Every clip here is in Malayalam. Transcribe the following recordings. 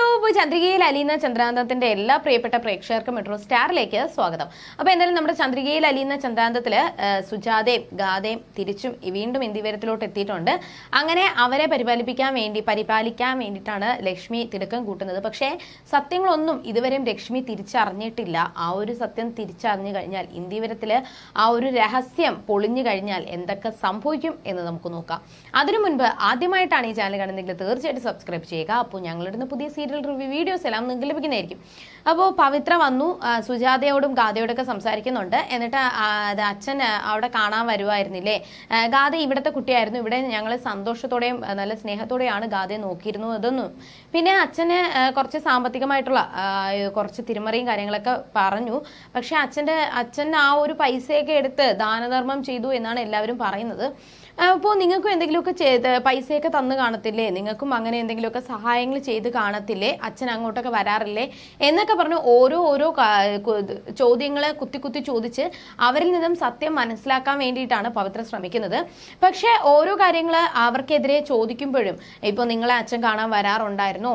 ഹലോ ഇപ്പോൾ ചന്ദ്രികയിൽ അലീന ചന്ദ്രാന്തത്തിന്റെ എല്ലാ പ്രിയപ്പെട്ട പ്രേക്ഷകർക്കും മെട്രോ സ്റ്റാറിലേക്ക് സ്വാഗതം. അപ്പോൾ എന്തായാലും നമ്മുടെ ചന്ദ്രികയിൽ അലീന ചന്ദ്രാന്തത്തിൽ സുജാതയും ഗാഥയും തിരിച്ചും വീണ്ടും ഇന്ത്യവരത്തിലോട്ട് എത്തിയിട്ടുണ്ട്. അങ്ങനെ അവരെ പരിപാലിപ്പിക്കാൻ വേണ്ടി പരിപാലിക്കാൻ വേണ്ടിയിട്ടാണ് ലക്ഷ്മി തിടുക്കം കൂട്ടുന്നത്. പക്ഷേ സത്യങ്ങളൊന്നും ഇതുവരെയും ലക്ഷ്മി തിരിച്ചറിഞ്ഞിട്ടില്ല. ആ ഒരു സത്യം തിരിച്ചറിഞ്ഞു കഴിഞ്ഞാൽ ഇന്ത്യവരത്തിൽ ആ ഒരു രഹസ്യം പൊളിഞ്ഞു കഴിഞ്ഞാൽ എന്തൊക്കെ സംഭവിക്കും എന്ന് നമുക്ക് നോക്കാം. അതിനു മുൻപ് ആദ്യമായിട്ടാണ് ഈ ചാനൽ കാണുന്നതെങ്കിൽ തീർച്ചയായിട്ടും സബ്സ്ക്രൈബ് ചെയ്യുക. അപ്പോൾ ഞങ്ങളിടുന്ന പുതിയ സീരിയൽ റിവ്യൂ വീഡിയോസ് എല്ലാം നിങ്ങൾക്ക് ലഭിക്കുന്നതായിരിക്കും. അപ്പോൾ പവിത്ര വന്നു സുജാതയോടും ഗാഥയോടൊക്കെ സംസാരിക്കുന്നുണ്ട്. എന്നിട്ട് അത് അച്ഛൻ അവിടെ കാണാൻ വരുമായിരുന്നില്ലേ ഗാഥ ഇവിടുത്തെ കുട്ടിയായിരുന്നു. ഇവിടെ ഞങ്ങൾ സന്തോഷത്തോടെയും നല്ല സ്നേഹത്തോടെയാണ് ഗാഥയെ നോക്കിയിരുന്നു അതൊന്നും. പിന്നെ അച്ഛന് കുറച്ച് സാമ്പത്തികമായിട്ടുള്ള കുറച്ച് തിരിമറിയും കാര്യങ്ങളൊക്കെ പറഞ്ഞു. പക്ഷെ അച്ഛന്റെ അച്ഛൻ ആ ഒരു പൈസയൊക്കെ എടുത്ത് ദാനധർമ്മം ചെയ്തു എന്നാണ് എല്ലാവരും പറയുന്നത്. അപ്പോൾ നിങ്ങൾക്കും എന്തെങ്കിലുമൊക്കെ ചെയ്ത് പൈസയൊക്കെ തന്നു കാണത്തില്ലേ? നിങ്ങൾക്കും അങ്ങനെ എന്തെങ്കിലുമൊക്കെ സഹായങ്ങൾ ചെയ്ത് കാണത്തില്ലേ? അച്ഛൻ അങ്ങോട്ടൊക്കെ വരാറില്ലേ? എന്നൊക്കെ പറഞ്ഞ് ഓരോ ഓരോ ചോദ്യങ്ങൾ കുത്തി കുത്തി ചോദിച്ച് അവരിൽ നിന്നും സത്യം മനസ്സിലാക്കാൻ വേണ്ടിയിട്ടാണ് പവിത്ര ശ്രമിക്കുന്നത്. പക്ഷേ ഓരോ കാര്യങ്ങൾ അവർക്കെതിരെ ചോദിക്കുമ്പോഴും ഇപ്പോൾ നിങ്ങളെ അച്ഛൻ കാണാൻ വരാറുണ്ടായിരുന്നോ?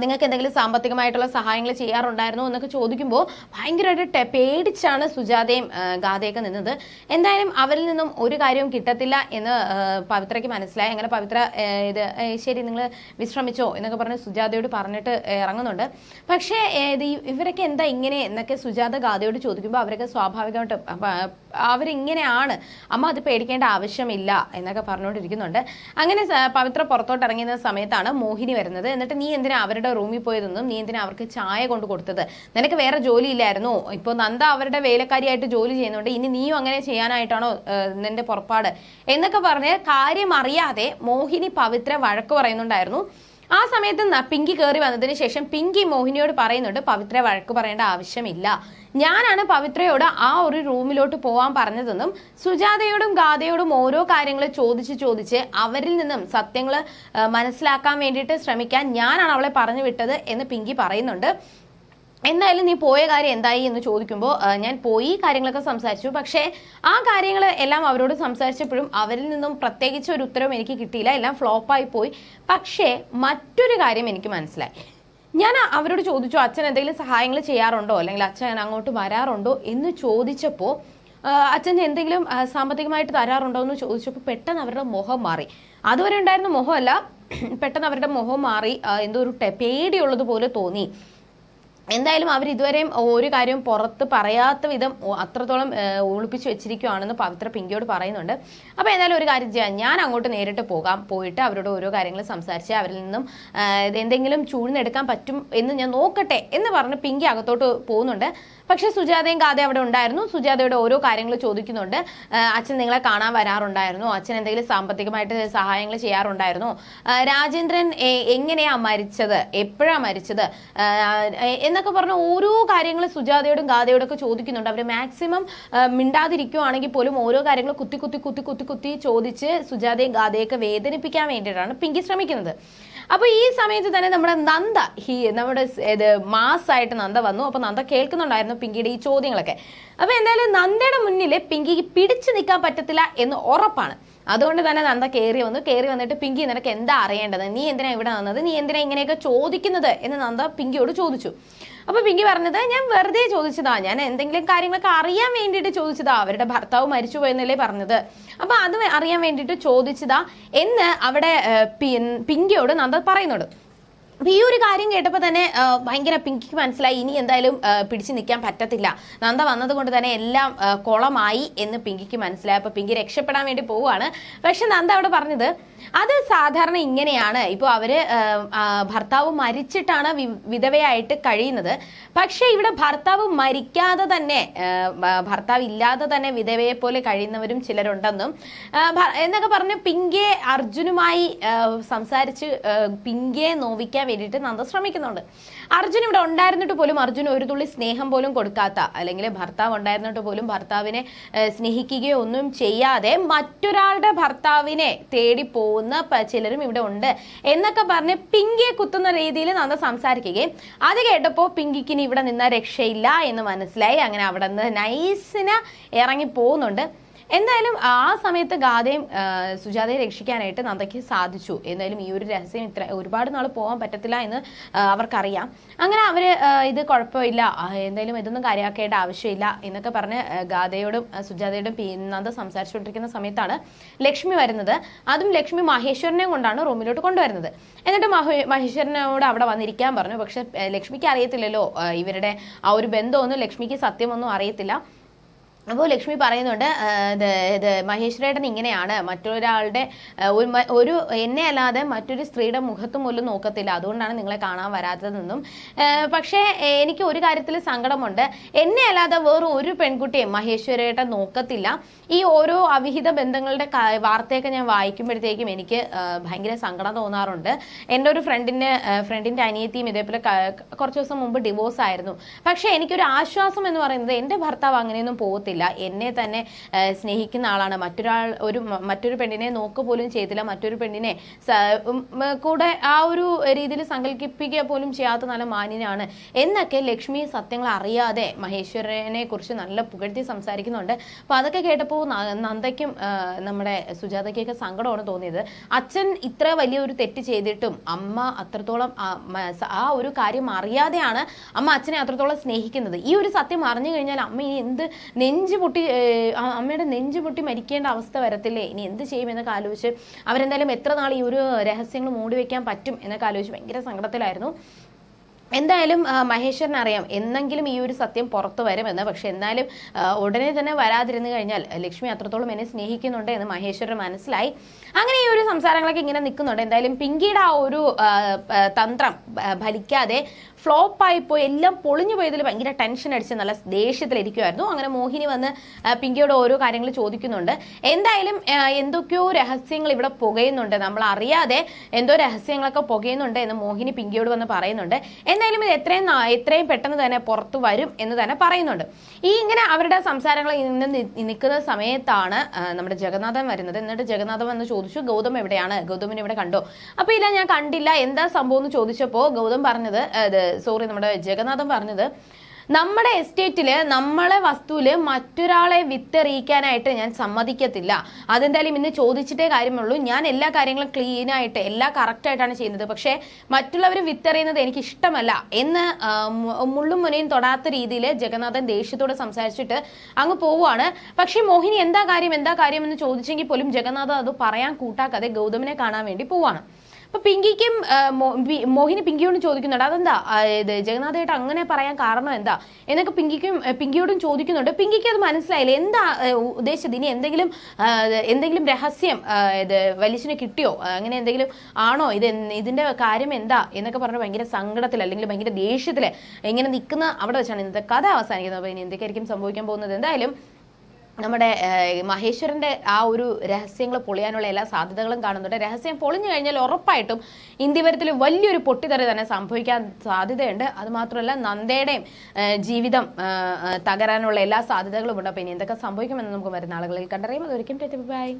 നിങ്ങൾക്ക് എന്തെങ്കിലും സാമ്പത്തികമായിട്ടുള്ള സഹായങ്ങൾ ചെയ്യാറുണ്ടായിരുന്നോ എന്നൊക്കെ ചോദിക്കുമ്പോൾ ഭയങ്കരമായിട്ട് പേടിച്ചാണ് സുജാതയും ഗാഥയൊക്കെ നിന്നത്. എന്തായാലും അവരിൽ നിന്നും ഒരു കാര്യവും കിട്ടത്തില്ല എന്ന് പവിത്രയ്ക്ക് മനസ്സിലായി. അങ്ങനെ പവിത്ര ഇത് ശരി നിങ്ങൾ വിശ്രമിച്ചോ എന്നൊക്കെ പറഞ്ഞ് സുജാതയോട് പറഞ്ഞിട്ട് ഇറങ്ങുന്നുണ്ട്. പക്ഷേ ഇത് ഇവരൊക്കെ എന്താ ഇങ്ങനെ എന്നൊക്കെ സുജാത ഗാഥയോട് ചോദിക്കുമ്പോൾ അവരൊക്കെ സ്വാഭാവികമായിട്ട് അവരിങ്ങനെയാണ് അമ്മ അത് പേടിക്കേണ്ട ആവശ്യമില്ല എന്നൊക്കെ പറഞ്ഞുകൊണ്ടിരിക്കുന്നുണ്ട്. അങ്ങനെ പവിത്ര പുറത്തോട്ട് ഇറങ്ങിയ സമയത്താണ് മോഹിനി വരുന്നത്. എന്നിട്ട് നീ എന്തിനാ അവരുടെ റൂമിൽ പോയതെന്നും നീ എന്തിനാ അവർക്ക് ചായ കൊണ്ട് കൊടുത്തത്? നിനക്ക് വേറെ ജോലി ഇല്ലായിരുന്നു ഇപ്പോൾ നന്ദ അവരുടെ വേലക്കാരിയായിട്ട് ജോലി ചെയ്യുന്നുണ്ട്. ഇനി നീയും അങ്ങനെ ചെയ്യാനായിട്ടാണോ നിന്റെ പുറപ്പാട്? എന്നൊക്കെ പറഞ്ഞ് കാര്യം അറിയാതെ മോഹിനി പവിത്ര വഴക്ക് പറയുന്നുണ്ടായിരുന്നു. ആ സമയത്ത് പിങ്കി കയറി വന്നതിന് ശേഷം പിങ്കി മോഹിനിയോട് പറയുന്നുണ്ട് പവിത്ര വഴക്ക് പറയേണ്ട ആവശ്യമില്ല. ഞാനാണ് പവിത്രയോട് ആ ഒരു റൂമിലോട്ട് പോവാൻ പറഞ്ഞതെന്നും സുജാതയോടും ഗാഥയോടും ഓരോ കാര്യങ്ങൾ ചോദിച്ച് ചോദിച്ച് അവരിൽ നിന്നും സത്യങ്ങൾ മനസ്സിലാക്കാൻ വേണ്ടിയിട്ട് ശ്രമിക്കാൻ ഞാനാണ് അവളെ പറഞ്ഞു വിട്ടത് എന്ന് പിങ്കി പറയുന്നുണ്ട്. എന്തായാലും നീ പോയ കാര്യം എന്തായി എന്ന് ചോദിക്കുമ്പോൾ ഞാൻ പോയി കാര്യങ്ങളൊക്കെ സംസാരിച്ചു. പക്ഷേ ആ കാര്യങ്ങൾ എല്ലാം അവരോട് സംസാരിച്ചപ്പോഴും അവരിൽ നിന്നും പ്രത്യേകിച്ച് ഒരു ഉത്തരവും എനിക്ക് കിട്ടിയില്ല. എല്ലാം ഫ്ലോപ്പായി പോയി. പക്ഷേ മറ്റൊരു കാര്യം എനിക്ക് മനസ്സിലായി. ഞാൻ അവരോട് ചോദിച്ചു അച്ഛൻ എന്തെങ്കിലും സഹായങ്ങൾ ചെയ്യാറുണ്ടോ? അല്ലെങ്കിൽ അച്ഛൻ അങ്ങോട്ട് വരാറുണ്ടോ? എന്ന് ചോദിച്ചപ്പോൾ അച്ഛൻ എന്തെങ്കിലും സാമ്പത്തികമായിട്ട് തരാറുണ്ടോ? എന്ന് ചോദിച്ചപ്പോൾ പെട്ടെന്ന് അവരുടെ മുഖം മാറി. അതുവരെ ഉണ്ടായിരുന്ന മുഖമല്ല പെട്ടെന്ന് അവരുടെ മുഖം മാറി എന്തോ ഒരു പേടിയുള്ളത് പോലെ തോന്നി. എന്തായാലും അവർ ഇതുവരെയും ഒരു കാര്യവും പുറത്ത് പറയാത്ത വിധം അത്രത്തോളം ഒളിപ്പിച്ച് വെച്ചിരിക്കുകയാണെന്ന് പവിത്ര പിങ്കിയോട് പറയുന്നുണ്ട്. അപ്പോൾ എന്തായാലും ഒരു കാര്യം ചെയ്യാം. ഞാൻ അങ്ങോട്ട് നേരിട്ട് പോകാം. പോയിട്ട് അവരോട് ഓരോ കാര്യങ്ങൾ സംസാരിച്ച് അവരിൽ നിന്നും എന്തെങ്കിലും ചൂഴ്ന്നെടുക്കാൻ പറ്റും എന്ന് ഞാൻ നോക്കട്ടെ എന്ന് പറഞ്ഞ് പിങ്കി അകത്തോട്ട് പോകുന്നുണ്ട്. പക്ഷേ സുജാതയും കാതെ അവിടെ ഉണ്ടായിരുന്നു. സുജാതയുടെ ഓരോ കാര്യങ്ങൾ ചോദിക്കുന്നുണ്ട്. അച്ഛൻ നിങ്ങളെ കാണാൻ വരാറുണ്ടായിരുന്നു. അച്ഛൻ എന്തെങ്കിലും സാമ്പത്തികമായിട്ട് സഹായങ്ങൾ ചെയ്യാറുണ്ടായിരുന്നു. രാജേന്ദ്രൻ എങ്ങനെയാ മരിച്ചത്? എപ്പോഴാ മരിച്ചത്? എന്നൊക്കെ പറഞ്ഞ ഓരോ കാര്യങ്ങൾ സുജാതയോടും ഗാഥയോടും ഒക്കെ ചോദിക്കുന്നുണ്ട്. അവർ മാക്സിമം മിണ്ടാതിരിക്കുവാണെങ്കിൽ പോലും ഓരോ കാര്യങ്ങൾ കുത്തി കുത്തി കുത്തി കുത്തി കുത്തി ചോദിച്ച് സുജാതയും ഗാഥയൊക്കെ വേദനിപ്പിക്കാൻ വേണ്ടിയിട്ടാണ് പിങ്കി ശ്രമിക്കുന്നത്. അപ്പൊ ഈ സമയത്ത് തന്നെ നമ്മുടെ നന്ദ ഹി നമ്മുടെ ഇത് മാസായിട്ട് നന്ദ വന്നു. അപ്പൊ നന്ദ കേൾക്കുന്നുണ്ടായിരുന്നു. പിങ്കിയുടെ ഈ ചോദ്യങ്ങളൊക്കെ. അപ്പൊ എന്തായാലും നന്ദയുടെ മുന്നിൽ പിങ്കിക്ക് പിടിച്ചു നിൽക്കാൻ പറ്റത്തില്ല എന്ന് ഉറപ്പാണ്. അതുകൊണ്ട് തന്നെ നന്ദ കയറി വന്നു. കയറി വന്നിട്ട് പിങ്കി നിനക്ക് എന്താ അറിയേണ്ടത്? നീ എന്തിനാ ഇവിടെ വന്നത്? നീ എന്തിനാ ഇങ്ങനെയൊക്കെ ചോദിക്കുന്നത്? എന്ന് നന്ദ പിങ്കിയോട് ചോദിച്ചു. അപ്പൊ പിങ്കി പറഞ്ഞത് ഞാൻ വെറുതെ ചോദിച്ചതാ. ഞാൻ എന്തെങ്കിലും കാര്യങ്ങളൊക്കെ അറിയാൻ വേണ്ടിയിട്ട് ചോദിച്ചതാ. അവരുടെ ഭർത്താവ് മരിച്ചു പോയെന്നല്ലേ പറഞ്ഞത്. അപ്പൊ അത് അറിയാൻ വേണ്ടിയിട്ട് ചോദിച്ചതാ എന്ന് അവിടെ പിങ്കിയോട് നന്ദ പറയുന്നുണ്ട്. ഈ ഒരു കാര്യം കേട്ടപ്പോൾ തന്നെ ഭയങ്കര പിങ്കിക്ക് മനസ്സിലായി. ഇനി എന്തായാലും പിടിച്ച് നിൽക്കാൻ പറ്റത്തില്ല. നന്ദ വന്നതുകൊണ്ട് തന്നെ എല്ലാം കുളമായി എന്ന് പിങ്കിക്ക് മനസ്സിലായി. അപ്പൊ പിങ്കി രക്ഷപ്പെടാൻ വേണ്ടി പോവുകയാണ്. പക്ഷെ നന്ദ അവിടെ പറഞ്ഞത് അത് സാധാരണ ഇങ്ങനെയാണ്. ഇപ്പോൾ ആ, ഭർത്താവ് മരിച്ചിട്ടാണ് വിധവയായിട്ട് കഴിയുന്നത്. പക്ഷേ ഇവിടെ ഭർത്താവ് മരിക്കാതെ തന്നെ ഭർത്താവ് ഇല്ലാതെ തന്നെ വിധവയെ പോലെ കഴിയുന്നവരും ചിലരുണ്ടെന്നും എന്നൊക്കെ പറഞ്ഞ് പിങ്കെ അർജുനുമായി സംസാരിച്ച് പിങ്കിയെ നോവിക്കാൻ വേണ്ടിയിട്ട് നന്ദ ശ്രമിക്കുന്നുണ്ട്. അർജുൻ ഇവിടെ ഉണ്ടായിരുന്നിട്ട് പോലും അർജുൻ ഒരു തുള്ളി സ്നേഹം പോലും കൊടുക്കാത്ത അല്ലെങ്കിൽ ഭർത്താവ് ഉണ്ടായിരുന്നിട്ട് പോലും ഭർത്താവിനെ സ്നേഹിക്കുകയോ ഒന്നും ചെയ്യാതെ മറ്റൊരാളുടെ ഭർത്താവിനെ തേടി പോകുന്ന ചിലരും ഇവിടെ ഉണ്ട് എന്നൊക്കെ പറഞ്ഞ് പിങ്കിയെ കുത്തുന്ന രീതിയിൽ നന്ദ സംസാരിക്കുകയും അത് കേട്ടപ്പോൾ പിങ്കിക്കിന് ഇവിടെ നിന്ന രക്ഷയില്ല എന്ന് മനസ്സിലായി. അങ്ങനെ അവിടെ നിന്ന് നൈസിന് ഇറങ്ങി പോകുന്നുണ്ട്. എന്തായാലും ആ സമയത്ത് ഗാഥയും സുജാതയെ രക്ഷിക്കാനായിട്ട് നന്ദയ്ക്ക് സാധിച്ചു. എന്തായാലും ഈ ഒരു രഹസ്യം ഇത്ര ഒരുപാട് നാൾ പോകാൻ പറ്റത്തില്ല എന്ന് അവർക്കറിയാം. അങ്ങനെ അവർ ഇത് കുഴപ്പമില്ല. എന്തായാലും ഇതൊന്നും കാര്യമാക്കേണ്ട ആവശ്യമില്ല എന്നൊക്കെ പറഞ്ഞ് ഗാഥയോടും സുജാതയോടും പി നന്ദ സംസാരിച്ചുകൊണ്ടിരിക്കുന്ന സമയത്താണ് ലക്ഷ്മി വരുന്നത്. അതും ലക്ഷ്മി മഹേശ്വരനെ കൊണ്ടാണ് റൂമിലോട്ട് കൊണ്ടുവരുന്നത്. എന്നിട്ട് മഹേശ്വരനോട് അവിടെ വന്നിരിക്കാൻ പറഞ്ഞു. പക്ഷെ ലക്ഷ്മിക്ക് അറിയത്തില്ലല്ലോ ഇവരുടെ ആ ഒരു ബന്ധമൊന്നും ലക്ഷ്മിക്ക് സത്യമൊന്നും അറിയത്തില്ല. അപ്പോൾ ലക്ഷ്മി പറയുന്നുണ്ട് ഇത് മഹേശ്വരേട്ടൻ ഇങ്ങനെയാണ്. മറ്റൊരാളുടെ ഒരു എന്നെ അല്ലാതെ മറ്റൊരു സ്ത്രീയുടെ മുഖത്തും പോലും നോക്കത്തില്ല. അതുകൊണ്ടാണ് നിങ്ങളെ കാണാൻ വരാത്തതെന്നും പക്ഷേ എനിക്ക് ഒരു കാര്യത്തിൽ സങ്കടമുണ്ട്. എന്നെ അല്ലാതെ വേറെ ഒരു പെൺകുട്ടിയെ മഹേശ്വരേട്ടൻ നോക്കത്തില്ല. ഈ ഓരോ അവിഹിത ബന്ധങ്ങളുടെ വാർത്തയൊക്കെ ഞാൻ വായിക്കുമ്പോഴത്തേക്കും എനിക്ക് ഭയങ്കര സങ്കടം തോന്നാറുണ്ട്. എന്റെ ഒരു ഫ്രണ്ടിന്റെ ഫ്രണ്ടിന്റെ അനിയത്തിയും ഇതേപോലെ കുറച്ച് ദിവസം മുമ്പ് ഡിവോഴ്സ് ആയിരുന്നു പക്ഷേ എനിക്കൊരു ആശ്വാസം എന്ന് പറയുന്നത് എന്റെ ഭർത്താവ് അങ്ങനെയൊന്നും പോകത്തില്ല എന്നെ തന്നെ സ്നേഹിക്കുന്ന ആളാണ്. മറ്റൊരാൾ ഒരു മറ്റൊരു പെണ്ണിനെ നോക്ക് പോലും ചെയ്തില്ല. മറ്റൊരു പെണ്ണിനെ കൂടെ ആ ഒരു രീതിയിൽ സങ്കല്പിക്കുക പോലും ചെയ്യാത്ത നല്ല മാന്യനാണ്. എന്നൊക്കെ ലക്ഷ്മി സത്യങ്ങൾ അറിയാതെ മഹേശ്വരനെ കുറിച്ച് നല്ല പുകഴ്ത്തി സംസാരിക്കുന്നുണ്ട്. അപ്പൊ അതൊക്കെ കേട്ടപ്പോൾ നന്ദയ്ക്കും നമ്മുടെ സുജാതയ്ക്കൊക്കെ സങ്കടമാണ് തോന്നിയത്. അച്ഛൻ ഇത്ര വലിയൊരു തെറ്റ് ചെയ്തിട്ടും അമ്മ അത്രത്തോളം ആ ഒരു കാര്യം അറിയാതെയാണ് അമ്മ അച്ഛനെ അത്രത്തോളം സ്നേഹിക്കുന്നത്. ഈ ഒരു സത്യം അറിഞ്ഞു കഴിഞ്ഞാൽ അമ്മ ഇനി എന്ത് നെഞ്ച് പൊട്ടി ഏഹ്, ആ അമ്മയുടെ നെഞ്ച് പൊട്ടി മരിക്കേണ്ട അവസ്ഥ വരത്തില്ലേ? ഇനി എന്ത് ചെയ്യും എന്നൊക്കെ ആലോചിച്ച് അവരെന്തായാലും എത്ര നാൾ ഈ ഒരു രഹസ്യങ്ങൾ മൂടി വെക്കാൻ പറ്റും എന്നൊക്കെ ആലോചിച്ച് ഭയങ്കര സങ്കടത്തിലായിരുന്നു. എന്തായാലും മഹേശ്വരൻ അറിയാം എന്നെങ്കിലും ഈ ഒരു സത്യം പുറത്തു വരുമെന്ന്. പക്ഷെ എന്നാലും ഉടനെ തന്നെ വരാതിരുന്നു കഴിഞ്ഞാൽ ലക്ഷ്മി അത്രത്തോളം എന്നെ സ്നേഹിക്കുന്നുണ്ട് എന്ന് മഹേശ്വരൻ മനസ്സിലായി. അങ്ങനെ ഈ ഒരു സംസാരങ്ങളൊക്കെ ഇങ്ങനെ നിൽക്കുന്നുണ്ട്. എന്തായാലും പിങ്കിയുടെ ആ ഒരു തന്ത്രം ഫലിക്കാതെ ഫ്ലോപ്പായി പോയി എല്ലാം പൊളിഞ്ഞു പോയതിൽ ഭയങ്കര ടെൻഷൻ അടിച്ച് നല്ല ദേഷ്യത്തിലിരിക്കുമായിരുന്നു അങ്ങനെ മോഹിനി വന്ന് പിങ്കിയോട് ഓരോ കാര്യങ്ങൾ ചോദിക്കുന്നുണ്ട്. എന്തായാലും എന്തൊക്കെയോ രഹസ്യങ്ങൾ ഇവിടെ പുകയുന്നുണ്ട്. നമ്മൾ അറിയാതെ എന്തോ രഹസ്യങ്ങളൊക്കെ പുകയുന്നുണ്ട് എന്ന് മോഹിനി പിങ്കിയോട് വന്ന് പറയുന്നുണ്ട്. എന്തായാലും ഇത് എത്രയും എത്രയും പെട്ടെന്ന് തന്നെ പുറത്തു വരും എന്ന് തന്നെ പറയുന്നുണ്ട്. ഈ ഇങ്ങനെ അവരുടെ സംസാരങ്ങൾ ഇന്ന് നിൽക്കുന്ന സമയത്താണ് നമ്മുടെ ജഗന്നാഥൻ വരുന്നത്. എന്നിട്ട് ജഗന്നാഥൻ വന്ന് ചോദിച്ചു ഗൗതം എവിടെയാണ്? ഗൗതമിനെ ഇവിടെ കണ്ടോ? അപ്പൊ ഇല്ല ഞാൻ കണ്ടില്ല. എന്താ സംഭവം എന്ന് ചോദിച്ചപ്പോൾ ഗൗതം പറഞ്ഞത് സോറി നമ്മുടെ ജഗന്നാഥൻ പറഞ്ഞത് നമ്മുടെ എസ്റ്റേറ്റിൽ നമ്മളെ വസ്തുവിൽ മറ്റൊരാളെ വിത്തെറിയിക്കാനായിട്ട് ഞാൻ സമ്മതിക്കത്തില്ല. അതെന്തായാലും ഇന്ന് ചോദിച്ചിട്ടേ കാര്യമുള്ളൂ. ഞാൻ എല്ലാ കാര്യങ്ങളും ക്ലീൻ ആയിട്ട് കറക്റ്റായിട്ടാണ് കറക്റ്റ് ആയിട്ടാണ് ചെയ്യുന്നത്. പക്ഷേ മറ്റുള്ളവർ വിത്തെറിയുന്നത് എനിക്ക് ഇഷ്ടമല്ല എന്ന് മുള്ളും മുനയും തൊടാത്ത രീതിയിൽ ജഗന്നാഥൻ ദേഷ്യത്തോട് സംസാരിച്ചിട്ട് അങ്ങ് പോവുകയാണ് പക്ഷേ മോഹിനി എന്താ കാര്യം എന്താ കാര്യം എന്ന് ചോദിച്ചെങ്കിൽ പോലും ജഗന്നാഥൻ അത് പറയാൻ കൂട്ടാക്കാതെ ഗൗതമിനെ കാണാൻ വേണ്ടി പോവാണ്. അപ്പൊ പിങ്കിക്കും മോഹിനി പിങ്കിയോടും ചോദിക്കുന്നുണ്ട് അതെന്താ? ഇത് ജഗന്നാഥേട്ട് അങ്ങനെ പറയാൻ കാരണം എന്താ? എന്നൊക്കെ പിങ്കിക്കും പിങ്കിയോടും ചോദിക്കുന്നുണ്ട്. പിങ്കിക്ക് അത് മനസ്സിലായില്ല. എന്താ ഉദ്ദേശിച്ചത്? ഇനി എന്തെങ്കിലും എന്തെങ്കിലും രഹസ്യം ഇത് വലിച്ചിന് കിട്ടിയോ? അങ്ങനെ എന്തെങ്കിലും ആണോ? ഇത് ഇതിന്റെ കാര്യം എന്താ? എന്നൊക്കെ പറഞ്ഞ് ഭയങ്കര സങ്കടത്തിൽ അല്ലെങ്കിൽ ഭയങ്കര ദേഷ്യത്തിൽ ഇങ്ങനെ നിൽക്കുന്ന അവിടെ വെച്ചാണ് ഇന്നത്തെ കഥ അവസാനിക്കുന്നത്. അപ്പൊ ഇനി എന്തൊക്കെയായിരിക്കും സംഭവിക്കാൻ പോകുന്നത്? എന്തായാലും നമ്മുടെ മഹേശ്വരന്റെ ആ ഒരു രഹസ്യങ്ങൾ പൊളിയാനുള്ള എല്ലാ സാധ്യതകളും കാണുന്നുണ്ട്. രഹസ്യം പൊളിഞ്ഞു കഴിഞ്ഞാൽ ഉറപ്പായിട്ടും ഇന്ത്യവരത്തിൽ വലിയൊരു പൊട്ടിത്തെറി തന്നെ സംഭവിക്കാൻ സാധ്യതയുണ്ട്. അതുമാത്രമല്ല നന്ദയുടെയും ജീവിതം തകരാനുള്ള എല്ലാ സാധ്യതകളും ഉണ്ട് അപ്പൊ ഇനി എന്തൊക്കെ സംഭവിക്കുമെന്ന് നമുക്ക് വരുന്ന ആളുകളിൽ കണ്ടറിയാം അതൊരിക്കും ബൈ.